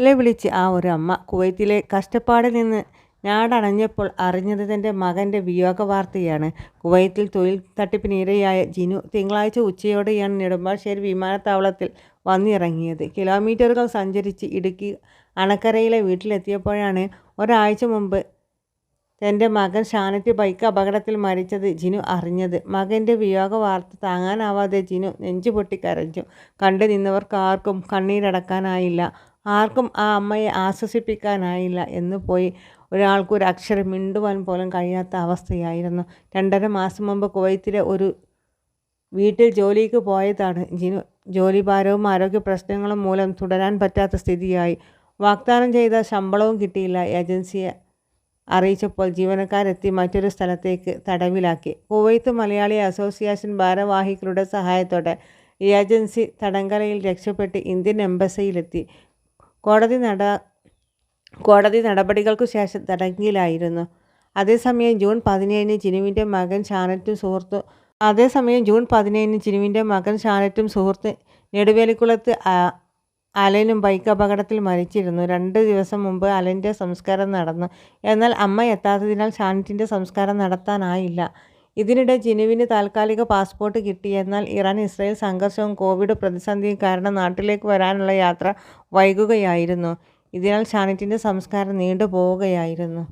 വിളിച്ച് ആ ഒരു അമ്മ കുവൈത്തിലെ കഷ്ടപ്പാടിൽ നിന്ന് ഞാടണഞ്ഞപ്പോൾ അറിഞ്ഞത് തന്റെ മകന്റെ വിയോഗ വാർത്തയാണ് കുവൈത്തിൽ തൊഴിൽ തട്ടിപ്പിന് ഇരയായ ജിനു തിങ്കളാഴ്ച ഉച്ചയോടെയാണ് നെടുമ്പാശ്ശേരി വിമാനത്താവളത്തിൽ വന്നിറങ്ങിയത്. കിലോമീറ്ററുകൾ സഞ്ചരിച്ച് ഇടുക്കി അണക്കരയിലെ വീട്ടിലെത്തിയപ്പോഴാണ് ഒരാഴ്ച മുമ്പ് തന്റെ മകൻ ഷാനറ്റ് ബൈക്ക് അപകടത്തിൽ മരിച്ചത് ജിനു അറിഞ്ഞത്. മകന്റെ വിയോഗ വാർത്ത താങ്ങാനാവാതെ ജിനു നെഞ്ചു പൊട്ടിക്കരഞ്ഞു കണ്ടു നിന്നവർക്കാർക്കും കണ്ണീരടക്കാനായില്ല. ആർക്കും ആ അമ്മയെ ആശ്വസിപ്പിക്കാനായില്ല എന്ന് പോയി ഒരാൾക്കൊരു അക്ഷരം മിണ്ടുവാൻ പോലും കഴിയാത്ത അവസ്ഥയായിരുന്നു. രണ്ടര മാസം മുമ്പ് കുവൈത്തിലെ ഒരു വീട്ടിൽ ജോലിക്ക് പോയതാണ്. ജിനു ജോലിഭാരവും ആരോഗ്യ പ്രശ്നങ്ങളും മൂലം തുടരാൻ പറ്റാത്ത സ്ഥിതിയായി. വാഗ്ദാനം ചെയ്ത ശമ്പളവും കിട്ടിയില്ല. ഏജൻസിയെ അറിയിച്ചപ്പോൾ ജീവനക്കാരെത്തി മറ്റൊരു സ്ഥലത്തേക്ക് തടവിലാക്കി. കുവൈത്ത് മലയാളി അസോസിയേഷൻ ഭാരവാഹികളുടെ സഹായത്തോടെ ഏജൻസി തടങ്കലയിൽ രക്ഷപ്പെട്ട് ഇന്ത്യൻ എംബസിയിലെത്തി. കോടതി നട കോടതി നടപടികൾക്കു ശേഷം തടങ്കിലായിരുന്നു അതേസമയം ജൂൺ പതിനേഴിന് ജിനുവിന്റെ മകൻ ഷാനറ്റും സുഹൃത്തു അതേസമയം ജൂൺ പതിനേഴിന് ജിനുവിന്റെ മകൻ ഷാനറ്റും സുഹൃത്ത് നെടുവേലിക്കുളത്ത് അലനും ബൈക്ക് അപകടത്തിൽ മരിച്ചിരുന്നു. രണ്ട് ദിവസം മുമ്പ് അലന്റെ സംസ്കാരം നടന്നു. എന്നാൽ അമ്മ എത്താത്തതിനാൽ ഷാനറ്റിന്റെ സംസ്കാരം നടത്താനായില്ല. ഇതിനിടെ ജിനുവിന് താൽക്കാലിക പാസ്പോർട്ട് കിട്ടി. എന്നാൽ ഇറാൻ ഇസ്രായേൽ സംഘർഷവും കോവിഡ് പ്രതിസന്ധിയും കാരണം നാട്ടിലേക്ക് വരാനുള്ള യാത്ര വൈകുകയായിരുന്നു. ഇതിനാൽ ഷാനിറ്റിന്റെ സംസ്കാരം നീണ്ടുപോവുകയായിരുന്നു.